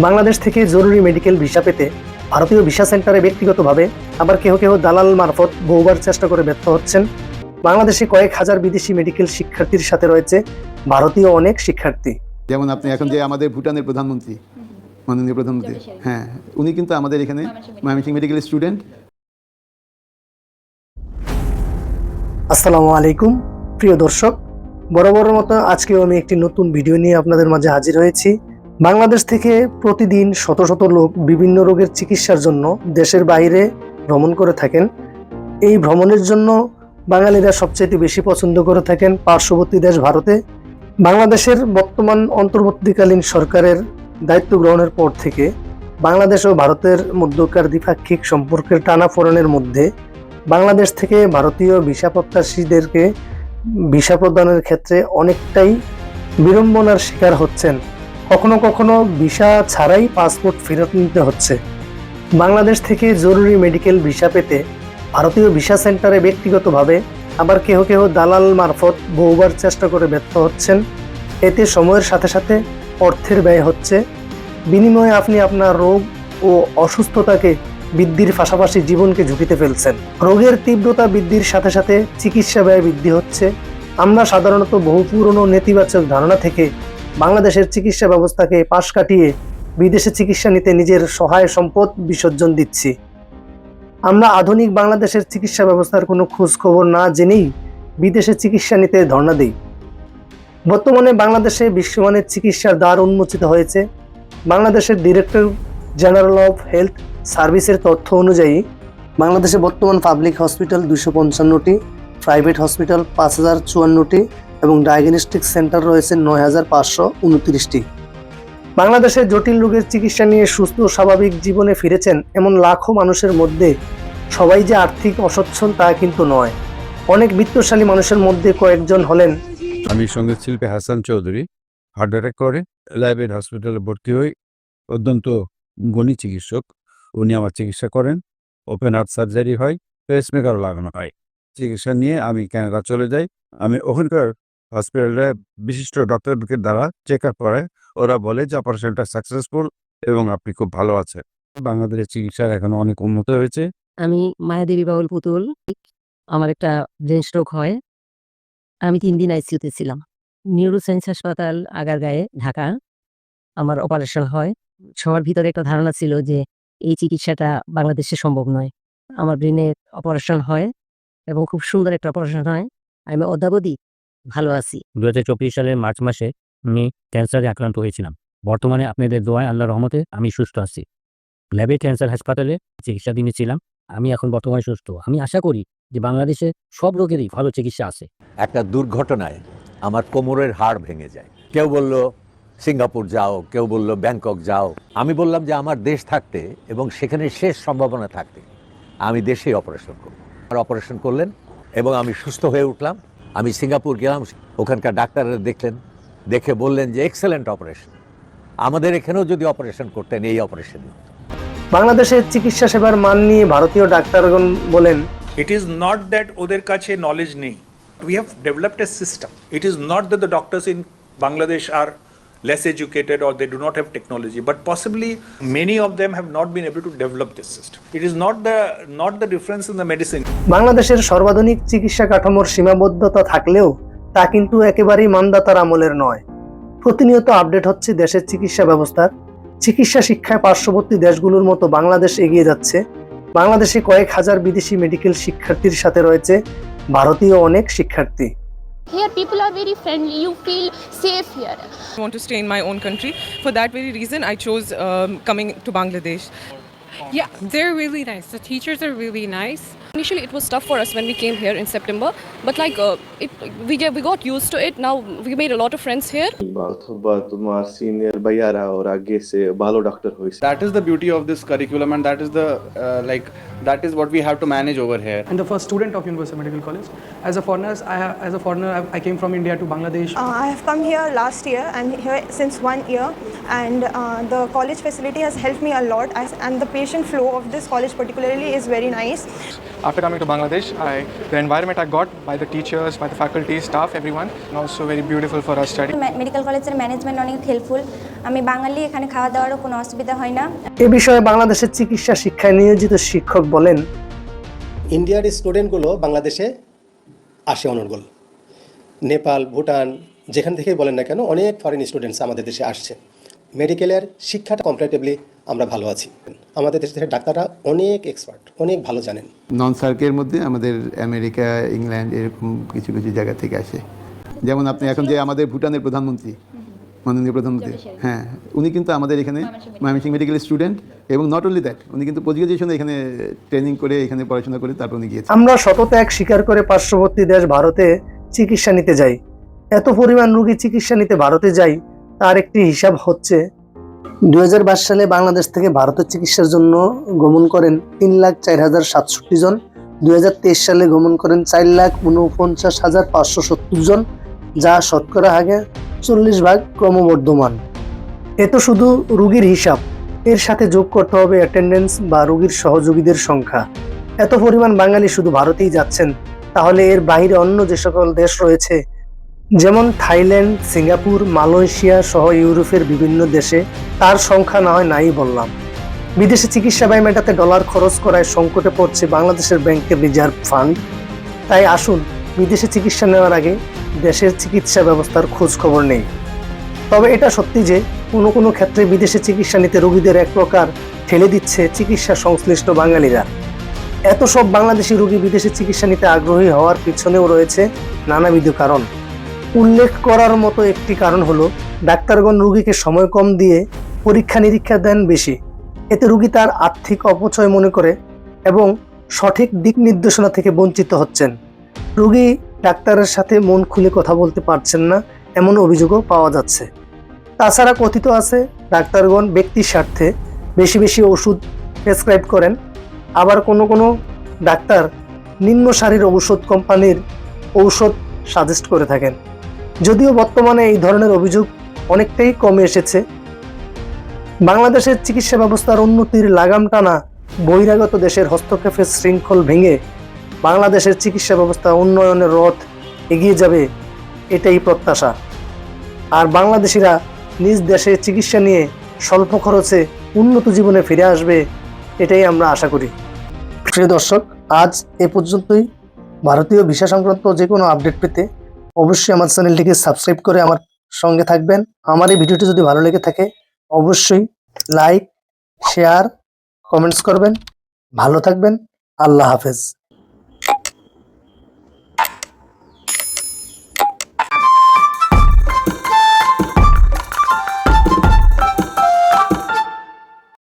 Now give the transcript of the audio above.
বাংলাদেশ থেকে জরুরি medical visa পেতে ভারতীয় ভিসা সেন্টারে ব্যক্তিগতভাবে আবার কেহ কেহ দালাল মারফত বহুবার চেষ্টা করে ব্যর্থ হচ্ছেন। বাংলাদেশে কয়েক হাজার বিদেশি মেডিকেল শিক্ষার্থীর সাথে রয়েছে ভারতীয় অনেক শিক্ষার্থী। যেমন আপনি এখন যে আমাদের ভুটানের প্রধানমন্ত্রী মাননীয় প্রধানমন্ত্রী হ্যাঁ উনি কিন্তু আমাদের এখানে ময়মনসিংহ মেডিকেল স্টুডেন্ট। আসসালামু আলাইকুম। প্রিয় দর্শক বরাবরের মতো আজকেও আমি একটি নতুন ভিডিও নিয়ে আপনাদের মাঝে হাজির হয়েছি। বাংলাদেশ থেকে প্রতিদিন শত শত লোক বিভিন্ন রোগের চিকিৎসার জন্য দেশের বাইরে ভ্রমণ করে থাকেন। এই ভ্রমণের জন্য বাঙালিরা সবচেয়ে বেশি পছন্দ করে থাকেন পার্শ্ববর্তী দেশ ভারতে। বাংলাদেশের বর্তমান অন্তর্বর্তীকালীন সরকারের দায়িত্ব গ্রহণের পর থেকে বাংলাদেশ ও ভারতের মধ্যকার দ্বিপাক্ষিক সম্পর্কের টানাফোড়েনের মধ্যে বাংলাদেশ থেকে ভারতীয় ভিসা প্রত্যাশীদেরকে ভিসা প্রদানের ক্ষেত্রে অনেকটাই বিড়ম্বনার শিকার হচ্ছেন। কখনো কখনো ভিসা ছাড়াই পাসপোর্ট ফেরত নিতে হচ্ছে। বাংলাদেশ থেকে জরুরি মেডিকেল ভিসা পেতে ভারতীয় ভিসা সেন্টারে ব্যক্তিগতভাবে আবার কেহ কেহ দালাল মারফত বহুবার চেষ্টা করে ব্যর্থ হচ্ছেন। এতে সময়ের সাথে সাথে অর্থের ব্যয় হচ্ছে। বিনিময়ে আপনি আপনার রোগ ও অসুস্থতাকে বৃদ্ধির পাশাপাশি জীবনকে ঝুঁকিতে ফেলছেন। রোগের তীব্রতা বৃদ্ধির সাথে সাথে চিকিৎসা ব্যয় বৃদ্ধি হচ্ছে। আমরা সাধারণত বহু পুরনো নেতিবাচক ধারণা থেকে বাংলাদেশের চিকিৎসা ব্যবস্থাকে পাশ কাটিয়ে বিদেশে চিকিৎসা নিতে নিজের সহায় সম্পদ বিসর্জন দিচ্ছি। আমরা আধুনিক বাংলাদেশের চিকিৎসা ব্যবস্থার কোনো খোঁজ খবর না জেনেই বিদেশে চিকিৎসা নিতে ধর্ণা দিই। বর্তমানে বাংলাদেশে বিশ্বমানের চিকিৎসার দ্বার উন্মোচিত হয়েছে। বাংলাদেশের ডিরেক্টর জেনারেল অফ হেলথ সার্ভিসের তথ্য অনুযায়ী, বাংলাদেশে বর্তমান পাবলিক হসপিটাল দুশো পঞ্চান্নটি, প্রাইভেট হসপিটাল পাঁচ হাজার চুয়ান্নটি এবং ডায়াগনস্টিক সেন্টার রয়েছে নয় হাজার পাঁচশো বাংলাদেশে জটিল রোগের চিকিৎসা নিয়ে সুস্থ স্বাভাবিক জীবনে ফিরেছেন এমন লাখো মানুষের মধ্যে সবাই যে আর্থিক অসচ্ছল তা কিন্তু নয়। অনেক বিত্তশালী মানুষের মধ্যে কয়েকজন হলেন। আমি সংগীত শিল্পী হাসান চৌধুরী হার্ট অ্যাটাক করে লাইভের হসপিটালে ভর্তি হই, অত্যন্ত গণী চিকিৎসক। উনি আমার চিকিৎসা করেন ওপেন হার্ট সার্জারি হয় পেসমেকারও লাগানো হয়। চিকিৎসা নিয়ে আমি কানাডা চলে যাই। আমি ওখানকার হসপিটালে বিশিষ্ট ডক্টরদের দ্বারা চেক আপ করে। ওরা বলে যে অপারেশনটা সাকসেসফুল এবং আপনি খুব ভালো আছেন। বাংলাদেশের চিকিৎসা এখন অনেক উন্নত হয়েছে। আমি মায়াদেবী বাউল পুতুল। আমার একটা ব্রেন স্ট্রোক হয়। আমি তিন দিন আইসিউতে ছিলাম। নিউরো সায়েন্স হাসপাতাল, আগারগাঁয়ে, ঢাকা। আমার অপারেশন হয়। সবার ভিতরে একটা ধারণা ছিল যে, এই চিকিৎসাটা বাংলাদেশে সম্ভব নয়। আমার ব্রেনের অপারেশন হয় এবং খুব সুন্দর একটা অপারেশন হয়। আমি অদ্যাবধি ভালো আছি। দু হাজার চব্বিশ সালের মার্চ মাসে আমি ক্যান্সারে আক্রান্ত হয়েছিলাম। বর্তমানে আপনাদের দোয়ায় আল্লাহ রহমতে আমি সুস্থ আছি। ল্যাবে ক্যান্সার হাসপাতালে চিকিৎসাধীন ছিলাম। আমি এখন বর্তমানে সুস্থ। আমি আশা করি যে বাংলাদেশে সব রোগেরই ভালো চিকিৎসা আছে। একটা দুর্ঘটনায় আমার কোমরের হাড় ভেঙে যায়। কেউ বলল, সিঙ্গাপুর যাও। কেউ বলল, ব্যাংকক যাও। আমি বললাম যে, আমার দেশ থাকতে এবং সেখানে শেষ সম্ভাবনা থাকতে আমি দেশেই অপারেশন করব। আর অপারেশন করলেন এবং আমি সুস্থ হয়ে উঠলাম। আমি সিঙ্গাপুর গেলাম ওখানকার ডাক্তাররা দেখলেন দেখে বললেন যে এক্সেলেন্ট অপারেশন। আমাদের এখানেও যদি অপারেশন করতেন এই অপারেশন বাংলাদেশের চিকিৎসা সেবার মান নিয়ে ভারতীয় ডাক্তারগণ বলেন ইট ইজ নট দ্যাট ওদের কাছে নলেজ নেই। We have developed a system it is not that the doctors in Bangladesh are less educated or they do not have technology, but possibly many of them have not been able to develop this system. It is not the not the difference in the medicine. বাংলাদেশের সর্বাধুনিক চিকিৎসা কাঠামোর সীমাবদ্ধতা থাকলেও তা কিন্তু একেবারেই মানদাতার আমলের নয়। প্রতিনিয়ত আপডেট হচ্ছে দেশের চিকিৎসা ব্যবস্থার চিকিৎসা শিক্ষায় পার্শ্ববর্তী দেশগুলোর মতো বাংলাদেশ এগিয়ে যাচ্ছে। বাংলাদেশে কয়েক হাজার বিদেশি মেডিকেল শিক্ষার্থীর সাথে রয়েছে ভারতীয় অনেক শিক্ষার্থী। Here, people are very friendly. You feel safe here. I want to stay in my own country. For that very reason, I chose um, coming to Bangladesh. Yeah, they're really nice. The teachers are really nice. Initially, it was tough for us when we came here in September, but like uh, it, we get, we got used to it. Now we made a lot of friends here. That is the beauty of this curriculum, and that is the uh, like that is what we have to manage over here. And the first student of University Medical College, as a foreigner, I as a foreigner, I, came from India to Bangladesh. Uh, I have come here last year. and here since one year, and uh, the college facility has helped me a lot. As, and the patient flow of this college particularly is very nice. After coming to Bangladesh, I, the environment I got by the teachers, by the faculty, staff, everyone, and also very beautiful for our study. Medical কলেজের management অনেক helpful আমি বাঙালি এখানে খাওয়া দাওয়ারও কোনো অসুবিধা হয় না। এ বিষয়ে বাংলাদেশের চিকিৎসা শিক্ষায় নিয়োজিত শিক্ষক বলেন ইন্ডিয়ার স্টুডেন্টগুলো বাংলাদেশে আসে অনর্গল। নেপাল ভুটান যেখান থেকেই বলেন না কেন অনেক ফরেন স্টুডেন্টস আমাদের দেশে আসছে। মেডিকেলের শিক্ষাটা কম্পারেটিভলি আমরা ভালো আছি। আমাদের দেশের ডাক্তাররা অনেক এক্সপার্ট অনেক ভালো জানেন। নন সার্কের মধ্যে আমাদের আমেরিকা ইংল্যান্ড এরকম কিছু কিছু জায়গা থেকে আসে। যেমন আপনি এখন যে আমাদের ভুটানের প্রধানমন্ত্রী মাননীয় প্রধানমন্ত্রী হ্যাঁ উনি কিন্তু আমাদের এখানে ময়মনসিং মেডিকেল স্টুডেন্ট এবং নট অনলি দ্যাট উনি কিন্তু পোস্ট গ্রাজুয়েশনে এখানে ট্রেনিং করে এখানে পড়াশোনা করে তারপর উনি গিয়েছেন। আমরা শতত্যাগ স্বীকার করে পার্শ্ববর্তী দেশ ভারতে চিকিৎসা নিতে যাই। এত পরিমাণ রোগী চিকিৎসা নিতে ভারতে যাই তার একটি হিসাব হচ্ছে দুই হাজার বাইশ সালে বাংলাদেশ থেকে ভারতের চিকিৎসার জন্য গমন করেন তিন লাখ চার হাজার সাতষট্টি জন। দুই হাজার তেইশ সালে গমন করেন চার লাখ উনপঞ্চাশ হাজার পাঁচশো সত্তর জন, যা শতকরা হাগে চল্লিশ ভাগ ক্রমবর্ধমান। এ তো শুধু রুগীর হিসাব, এর সাথে যোগ করতে হবে অ্যাটেন্ডেন্স বা রুগীর সহযোগীদের সংখ্যা। এত পরিমাণ বাঙালি শুধু ভারতেই যাচ্ছেন, তাহলে এর বাইরে অন্য যে সকল দেশ রয়েছে যেমন থাইল্যান্ড, সিঙ্গাপুর, মালয়েশিয়া সহ ইউরোপের বিভিন্ন দেশে তার সংখ্যা না হয় নাই বললাম। বিদেশে চিকিৎসা ব্যয় মেটাতে ডলার খরচ করায় সংকটে পড়ছে বাংলাদেশের ব্যাংকের রিজার্ভ ফান্ড। তাই আসুন, বিদেশে চিকিৎসা নেওয়ার আগে দেশের চিকিৎসা ব্যবস্থার খোঁজ খবর নেই। তবে এটা সত্যি যে, কোনো কোনো ক্ষেত্রে বিদেশে চিকিৎসা নিতে রোগীদের এক প্রকার ঠেলে দিচ্ছে চিকিৎসা সংশ্লিষ্ট বাঙালিরা। এত সব বাংলাদেশি রোগী বিদেশে চিকিৎসা নিতে আগ্রহী হওয়ার পিছনেও রয়েছে নানাবিধ কারণ। উল্লেখ করার মতো একটি কারণ হলো, ডাক্তারগণ রুগীকে সময় কম দিয়ে পরীক্ষা নিরীক্ষা দেন বেশি। এতে রুগী তার আর্থিক অপচয় মনে করে এবং সঠিক দিক নির্দেশনা থেকে বঞ্চিত হচ্ছেন। রুগী ডাক্তারের সাথে মন খুলে কথা বলতে পারছেন না, এমন অভিযোগও পাওয়া যাচ্ছে। তাছাড়া কথিত আছে, ডাক্তারগণ ব্যক্তির স্বার্থে বেশি বেশি ওষুধ প্রেসক্রাইব করেন। আবার কোনো কোনো ডাক্তার নিম্ন সারির ঔষধ কোম্পানির ঔষধ সাজেস্ট করে থাকেন। যদিও বর্তমানে এই ধরনের অভিযোগ অনেকটাই কমে এসেছে। বাংলাদেশের চিকিৎসা ব্যবস্থার উন্নতির লাগাম টানা বহিরাগত দেশের হস্তক্ষেপের শৃঙ্খল ভেঙে বাংলাদেশের চিকিৎসা ব্যবস্থা উন্নয়নের রথ এগিয়ে যাবে এটাই প্রত্যাশা। আর বাংলাদেশিরা নিজ দেশে চিকিৎসা নিয়ে স্বল্প খরচে উন্নত জীবনে ফিরে আসবে এটাই আমরা আশা করি। প্রিয় দর্শক, আজ এ পর্যন্তই। ভারতীয় ভিসা সংক্রান্ত যে কোনো আপডেট পেতে অবশ্যই আমার চ্যানেলটিকে সাবস্ক্রাইব করে আমার সঙ্গে থাকবেন। আমার এই ভিডিওটি যদি ভালো লেগে থাকে, অবশ্যই লাইক, শেয়ার, কমেন্টস করবেন। ভালো থাকবেন। আল্লাহ হাফেজ।